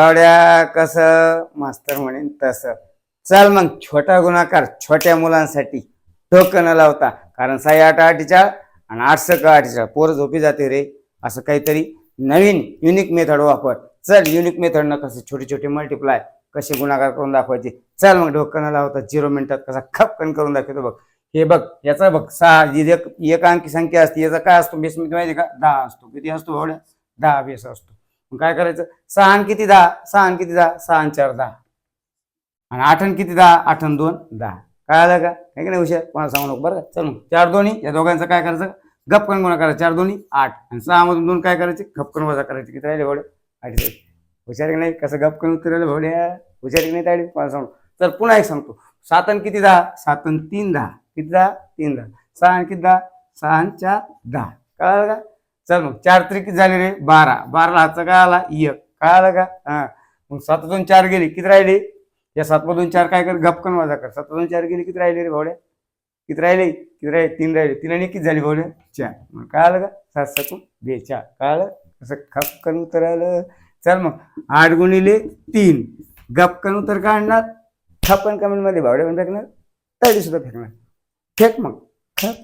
आवड्या कसं? मास्तर म्हणेन तसं. चल मग छोटा गुणाकार छोट्या मुलांसाठी डोकं न लावता. कारण साई आठ अठ्ठेचाळ आणि आठ सक अठ्ठेचाळ पोरं झोपी जाते रे. असं काहीतरी नवीन युनिक मेथड वापर. चल युनिक मेथड न कसं छोटे छोटे मल्टिप्लाय कसे गुणाकार करून दाखवायचे. चल मग डोकं न लावता. झिरो मिनिटात कसा खपकन करून दाखवतो बघ. हे बघ याचा बघ सहा एक अंकी संख्या असते. याचा काय असतो? बेस माहिती का? दहा असतो. किती असतो भावड्या? दहा बेस असतो. मग काय करायचं? सहा आणि किती दहा? सहा आणि किती दहा? सहा आणि चार दहा. आणि आठ किती दहा? आठ दोन दहा. काय आलं का? काय की नाही हुशार? कोणाला सांगू नको बरं? चल मग. चार दोन्ही या दोघांचं काय करायचं? गपकन गुणा करायचं. चार दोन्ही आठ. आणि सहा मधून दोन काय करायचे? गपकन वजा करायचे. किती राहिले भावडे आठ हुशार की नाही? कसं गपकन उत्तर राहिलं भावड्या? हुशार की नाही ताडी कोणाला सांगू? तर पुन्हा एक सांगतो. सातन किती दहा? सातन तीन दहा. किती दहा? तीन दहा. सहा आणि किती दहा? सहा आणि चार दहा. कळालं का? चल मग चार तरी किती झाले रे बारा. बाराला हातचा काय आला? एक. काय आलं का? हा. मग सातातून चार गेले किती राहिले? या सातमधून चार काय कर गपकन वाजा कर. सातातून चार गेले किती राहिले रे भावड्या? किती राहिले? किती राहिले? तीन राहिले. तीन आणि किती झाली भावड्या? चार. मग काय आलं का? सात सातून बेचार काय आलं कसं खपकन उतर आलं चल मग आठ गुणिले तीन. गपकन उतर काढणार खपकन कमेंटमध्ये भावड्या पण फेकणार तळी सुद्धा फेकणार. फेक मग. खप